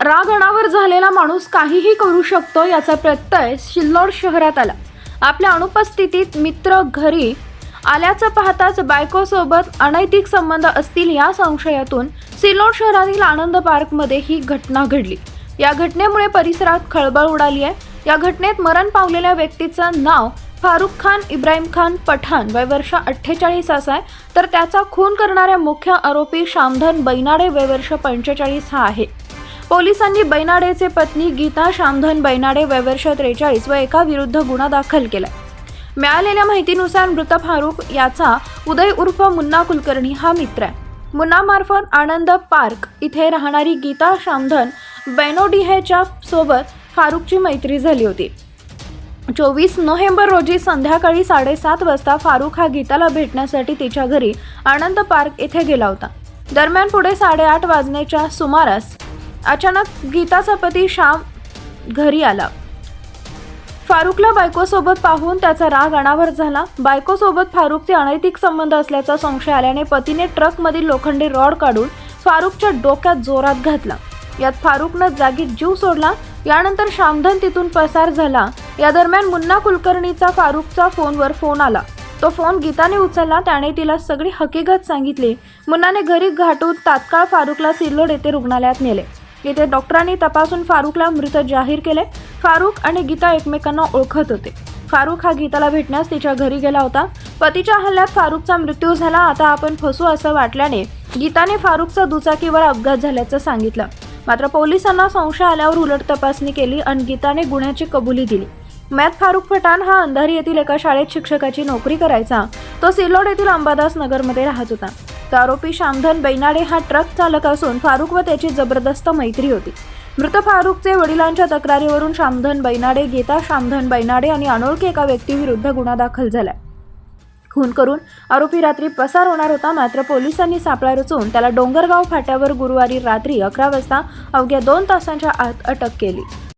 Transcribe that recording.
रागणावर झालेला माणूस काहीही करू शकतो याचा प्रत्यय सिल्लोड शहरात आला. आपल्या अनुपस्थितीत मित्र घरी आल्याचं पाहताच बायकोसोबत अनैतिक संबंध असतील या संशयातून सिल्लोड शहरातील आनंद पार्कमध्ये ही घटना घडली. या घटनेमुळे परिसरात खळबळ उडाली आहे. या घटनेत मरण पावलेल्या व्यक्तीचं नाव फारुख खान इब्राहिम खान पठाण वय वर्ष अठ्ठेचाळीस असा आहे. तर त्याचा खून करणाऱ्या मुख्य आरोपी शामधन बैनाडे वय वर्ष पंचेचाळीस हा आहे. पोलिसांनी बैनाडेचे पत्नी गीता शामधन बैनाडे वयवर्ष त्रेचाळीस व एका विरुद्ध गुन्हा दाखल केला मिळालेल्या माहितीनुसार मृत फारुख याचा उदय उर्फ मुन्ना कुलकर्णी हा मित्र आहे. मुन्नामार्फत आनंद पार्क इथे राहणारी गीता शामधन बेनोडिहेच्या सोबत फारुखची मैत्री झाली होती. चोवीस नोव्हेंबर रोजी संध्याकाळी साडेसात वाजता फारुख हा गीताला भेटण्यासाठी तिच्या घरी आनंद पार्क येथे गेला होता. दरम्यान पुढे साडेआठ वाजण्याच्या सुमारास अचानक गीताचा पती श्याम घरी आला. फारुखला बायकोसोबत पाहून त्याचा राग अनावर झाला. बायकोसोबत फारुखचे अनैतिक संबंध असल्याचा संशय आल्याने पतीने ट्रकमधील लोखंडी रॉड काढून फारुखच्या डोक्यात जोरात घातला. यात फारुखनं जागीत जीव सोडला. यानंतर शामधन तिथून पसार झाला. या दरम्यान मुन्ना कुलकर्णीचा फारुखचा फोनवर फोन आला. तो फोन गीताने उचलला. त्याने तिला सगळी हकीकत सांगितली. मुन्नाने घरी घाटून तात्काळ फारुखला सिल्लोड येथे रुग्णालयात नेले. येथे डॉक्टरांनी तपासून फारुखला मृत जाहीर केले. फारुख आणि गीता एकमेकांना ओळखत होते. फारुख हा गीताला भेटण्यास तिच्या घरी गेला होता. पतीच्या हल्ल्यात फारुखचा मृत्यू झाला. आता आपण फसू असं वाटल्याने गीताने फारुखचा दुचाकीवर अपघात झाल्याचं सांगितलं. मात्र पोलिसांना संशय आल्यावर उलट तपासणी केली आणि गीताने गुन्ह्याची कबुली दिली. मॅथ फारुख पठाण हा अंधारी येथील एका शाळेत शिक्षकाची नोकरी करायचा. तो सिल्लोड येथील अंबादास नगरमध्ये राहत होता. तर आरोपी शामधन बैनाडे हा ट्रक चालक असून फारुख व त्याची जबरदस्त मैत्री होती. मृत फारुखचे वडिलांच्या तक्रारीवरून शामधन बैनाडे गीता शामधन बैनाडे आणि अनोळखी एका व्यक्तीविरुद्ध गुन्हा दाखल झालाय. खून करून आरोपी रात्री पसार होणार होता मात्र पोलिसांनी सापळा रचून त्याला डोंगरगाव फाट्यावर गुरुवारी रात्री अकरा वाजता अवघ्या दोन तासांच्या आत अटक केली.